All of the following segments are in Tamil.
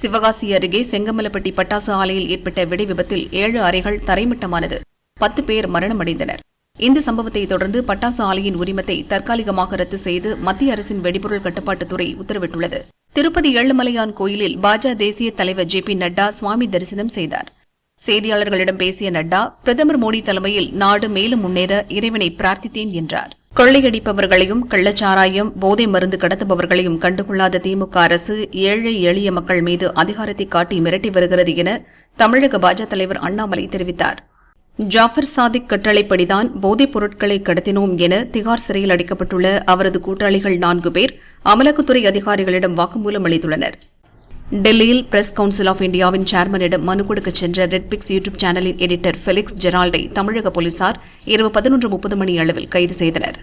சிவகாசி அருகே செங்கமலப்பட்டி பட்டாசு ஆலையில் ஏற்பட்ட வெடி விபத்தில் ஏழு அறைகள் தரைமட்டமானது. பத்து பேர் மரணமடைந்தனர். இந்த சம்பவத்தை தொடர்ந்து பட்டாசு ஆலையின் உரிமத்தை தற்காலிகமாக ரத்து செய்து மத்திய அரசின் வெடிபொருள் கட்டுப்பாட்டுத்துறை உத்தரவிட்டுள்ளது. திருப்பதி ஏழுமலையான் கோயிலில் பாஜக தேசிய தலைவர் ஜே பி நட்டா சுவாமி தரிசனம் செய்தார். செய்தியாளர்களிடம் பேசிய நட்டா பிரதமர் மோடி தலைமையில் நாடு மேலும் முன்னேற இறைவனை பிரார்த்தித்தேன் என்றார். கொள்ளையடிப்பவர்களையும் கள்ளச்சாராயம் போதை மருந்து கடத்துபவர்களையும் கண்டுகொள்ளாத திமுக அரசு ஏழை எளிய மக்கள் மீது அதிகாரத்தை காட்டி மிரட்டி வருகிறது என தமிழக பாஜக தலைவர் அண்ணாமலை தெரிவித்தார். ஜாஃபர் சாதிக் கட்டளைப்படிதான் போதைப் பொருட்களை கடத்தினோம் என திகார் சிறையில் அடைக்கப்பட்டுள்ள அவரது கூட்டாளிகள் நான்கு பேர் அமலாக்கத்துறை அதிகாரிகளிடம் வாக்குமூலம் அளித்துள்ளனர். டெல்லியில் பிரஸ் கவுன்சில் ஆஃப் இந்தியாவின் சேர்மனிடம் மனு கொடுக்க சென்ற ரெட்பிக்ஸ் யூடியூப் சேனலின் எடிட்டர் ஃபெலிக்ஸ் ஜெரால்டை தமிழக போலீசார் இரவு பதினொன்று முப்பது மணி அளவில் கைது செய்தனர்.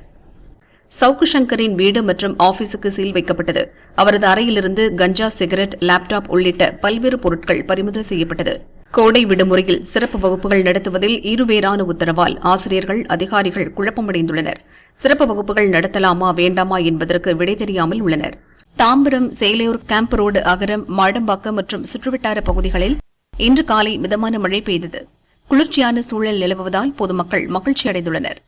சவுக்கு சங்கரின் வீடு மற்றும் ஆபீஸுக்கு சீல் வைக்கப்பட்டது. அவரது அறையிலிருந்து கஞ்சா சிகரெட் லேப்டாப் உள்ளிட்ட பல்வேறு பொருட்கள் பறிமுதல் செய்யப்பட்டது. கோடை விடுமுறையில் சிறப்பு வகுப்புகள் நடத்துவதில் இருவேறான உத்தரவால் ஆசிரியர்கள் அதிகாரிகள் குழப்பமடைந்துள்ளனர். சிறப்பு வகுப்புகள் நடத்தலாமா வேண்டாமா என்பதற்கு விடை தெரியாமல் உள்ளனர். தாம்பரம் சேலையூர் கேம்ப் ரோடு அகரம் மாடம்பாக்கம் மற்றும் சுற்றுவட்டார பகுதிகளில் இன்று காலை மிதமான மழை பெய்தது. குளிர்ச்சியான சூழல் நிலவுவதால் பொதுமக்கள் மகிழ்ச்சி அடைந்துள்ளனர்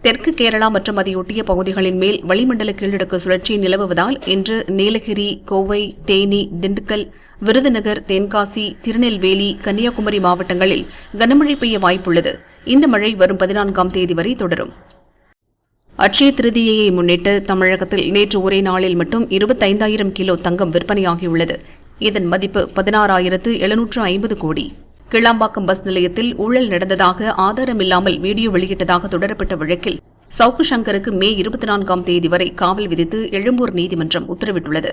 தெற்கு கேரளா மற்றும் அதையொட்டிய பகுதிகளின் மேல் வளிமண்டல கீழடுக்கு சுழற்சி நிலவுவதால் இன்று நீலகிரி கோவை தேனி திண்டுக்கல் விருதுநகர் தென்காசி திருநெல்வேலி கன்னியாகுமரி மாவட்டங்களில் கனமழை பெய்ய வாய்ப்புள்ளது. இந்த மழை வரும் பதினான்காம் தேதி வரை தொடரும். அட்சய திருதியையை முன்னிட்டு தமிழகத்தில் நேற்று ஒரே நாளில் மட்டும் இருபத்தைந்தாயிரம் கிலோ தங்கம் விற்பனையாகியுள்ளது. இதன் மதிப்பு பதினாறாயிரத்து எழுநூற்று ஐம்பது கோடி. கிளாம்பாக்கம் பஸ் நிலையத்தில் ஊழல் நடந்ததாக ஆதாரமில்லாமல் வீடியோ வெளியிட்டதாக தொடரப்பட்ட வழக்கில் சவுக்கு சங்கருக்கு மே இருபத்தி நான்காம் தேதி வரை காவல் விதித்து எழும்பூர் நீதிமன்றம் உத்தரவிட்டுள்ளது.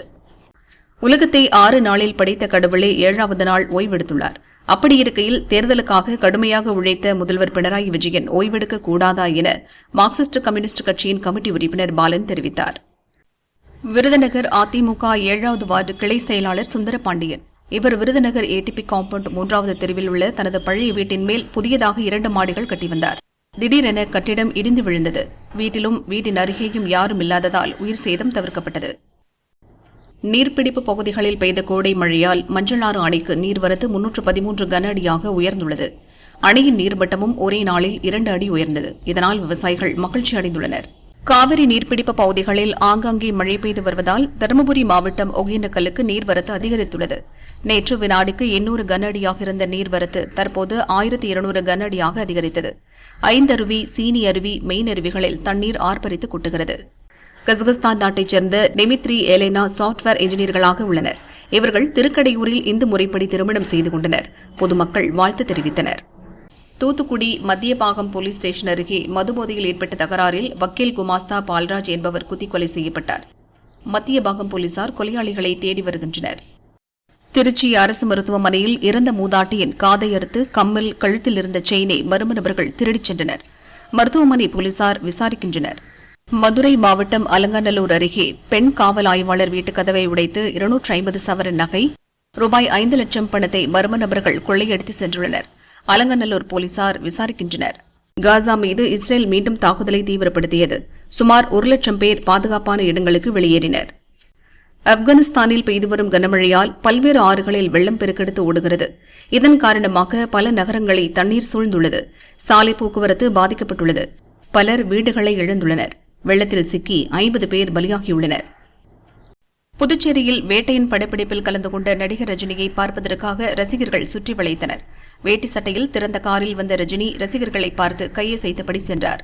உலகத்தை ஆறு நாளில் படைத்த கடவுளே ஏழாவது நாள் ஓய்வெடுத்துள்ளார். அப்படி இருக்கையில் தேர்தலுக்காக கடுமையாக உழைத்த முதல்வர் பினராயி விஜயன் ஓய்வெடுக்க கூடாதா என மார்க்சிஸ்ட் கம்யூனிஸ்ட் கட்சியின் கமிட்டி உறுப்பினர் பாலன் தெரிவித்தார். விருதுநகர் அதிமுக ஏழாவது வார்டு கிளை செயலாளர் சுந்தரபாண்டியன் இவர் விருதுநகர் ஏடிபி காம்பவுண்ட் மூன்றாவது தெருவில் உள்ள தனது பழைய வீட்டின் மேல் புதியதாக இரண்டு மாடிகள் கட்டி வந்தார். திடீரென கட்டிடம் இடிந்து விழுந்தது. வீட்டிலும் வீட்டின் அருகேயும் யாரும் இல்லாததால் உயிர் சேதம் தவிர்க்கப்பட்டது. நீர்பிடிப்பு பகுதிகளில் பெய்த கோடை மழையால் மஞ்சளாறு அணைக்கு நீர்வரத்து முன்னூற்று பதிமூன்று கன அடியாக உயர்ந்துள்ளது. அணையின் நீர்மட்டமும் ஒரே நாளில் இரண்டு அடி உயர்ந்தது. இதனால் விவசாயிகள் மகிழ்ச்சி அடைந்துள்ளனர். காவிரி நீர்பிடிப்பு பகுதிகளில் ஆங்காங்கே மழை பெய்து வருவதால் தருமபுரி மாவட்டம் ஒகேனக்கல்லுக்கு நீர்வரத்து அதிகரித்துள்ளது. நேற்று வினாடிக்கு எண்ணூறு கன அடியாக இருந்த நீர்வரத்து தற்போது ஆயிரத்தி இருநூறு கன அடியாக அதிகரித்தது. ஐந்தருவி சீனி அருவி மெயின் அருவிகளில் தண்ணீர் ஆர்ப்பரித்து கொட்டுகிறது. கசகஸ்தான் நாட்டைச் சேர்ந்த டெமித்ரி எலேனா சாப்ட்வேர் என்ஜினியர்களாக உள்ளனர். இவர்கள் திருக்கடையூரில் இந்து முறைப்படி திருமணம் செய்து கொண்டனர். பொதுமக்கள் வாழ்த்து தெரிவித்தனர். தூத்துக்குடி மத்தியபாகம் போலீஸ் ஸ்டேஷன் அருகே மதுபோதையில் ஏற்பட்ட தகராறில் வக்கீல் குமாஸ்தா பால்ராஜ் என்பவர் குத்திக்கொலை செய்யப்பட்டார். மத்தியபாகம் போலீசார் கொலையாளிகளை தேடி வருகின்றனர். திருச்சி அரசு மருத்துவமனையில் இறந்த மூதாட்டியின் காதை அறுத்து கம்மல் கழுத்தில் இருந்த செயினை மர்ம நபர்கள் திருடிச் சென்றனர். மருத்துவமனை போலீசார் விசாரிக்கின்றனர். மதுரை மாவட்டம் அலங்காநல்லூர் அருகே பெண் காவல் ஆய்வாளர் வீட்டு கதவை உடைத்து இருநூற்றி ஐம்பது சவரன் நகை ரூபாய் ஐந்து லட்சம் பணத்தை மர்ம நபர்கள் கொள்ளையடித்து சென்றுள்ளனர். அலங்கநல்லூர் போலீசார் விசாரிக்கின்றனர். காசா மீது இஸ்ரேல் மீண்டும் தாக்குதலை தீவிரப்படுத்தியது. சுமார் ஒரு லட்சம் பேர் பாதுகாப்பான இடங்களுக்கு வெளியேறினர். ஆப்கானிஸ்தானில் பெய்து வரும் கனமழையால் பல்வேறு ஆறுகளில் வெள்ளம் பெருக்கெடுத்து ஓடுகிறது. இதன் காரணமாக பல நகரங்களை தண்ணீர் சூழ்ந்துள்ளது. சாலை போக்குவரத்து பாதிக்கப்பட்டுள்ளது. பலர் வீடுகளை இழந்துள்ளனர். வெள்ளத்தில் சிக்கி ஐம்பது பேர் பலியாகியுள்ளனர். புதுச்சேரியில் வேட்டையின் படப்பிடிப்பில் கலந்து கொண்ட நடிகர் ரஜினியை பார்ப்பதற்காக ரசிகர்கள் சுற்றி வளைத்தனர். வேட்டி சட்டையில் திறந்த காரில் வந்த ரஜினி ரசிகர்களை பார்த்து கையசைத்தபடி சென்றார்.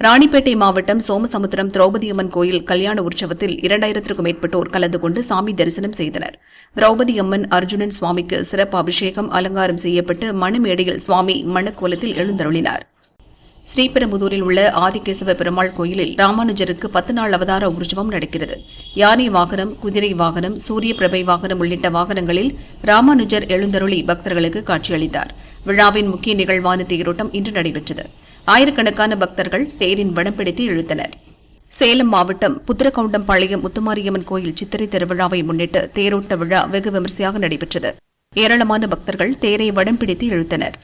ராணிப்பேட்டை மாவட்டம் சோமசமுத்திரம் திரௌபதியம்மன் கோயில் கல்யாண உற்சவத்தில் இரண்டாயிரத்திற்கும் மேற்பட்டோர் கலந்து கொண்டு சாமி தரிசனம் செய்தனர். திரௌபதி அம்மன் அர்ஜுனன் சுவாமிக்கு சிறப்பு அபிஷேகம் அலங்காரம் செய்யப்பட்டு மணமேடையில் சுவாமி மணக்கோலத்தில் எழுந்தருளினார். ஸ்ரீபெரும்புதூரில் உள்ள ஆதிகேசவ பெருமாள் கோயிலில் ராமானுஜருக்கு பத்து நாள் அவதார உற்சவம் நடக்கிறது. யானை வாகனம் குதிரை வாகனம் சூரிய பிரபை வாகனம் உள்ளிட்ட வாகனங்களில் ராமானுஜர் எழுந்தருளி பக்தர்களுக்கு காட்சியளித்தார். விழாவின் முக்கிய நிகழ்வான தேரோட்டம் இன்று நடைபெற்றது. ஆயிரக்கணக்கான பக்தர்கள் தேரின் வடம் பிடித்து இழுத்தனர். சேலம் மாவட்டம் புத்திரகவுண்டம்பாளையம் முத்துமாரியம்மன் கோயில் சித்திரை திருவிழாவை முன்னிட்டு தேரோட்ட விழா வெகு விமரிசையாக நடைபெற்றது. ஏராளமான பக்தர்கள் தேரை வடம் பிடித்து இழுத்தனர்.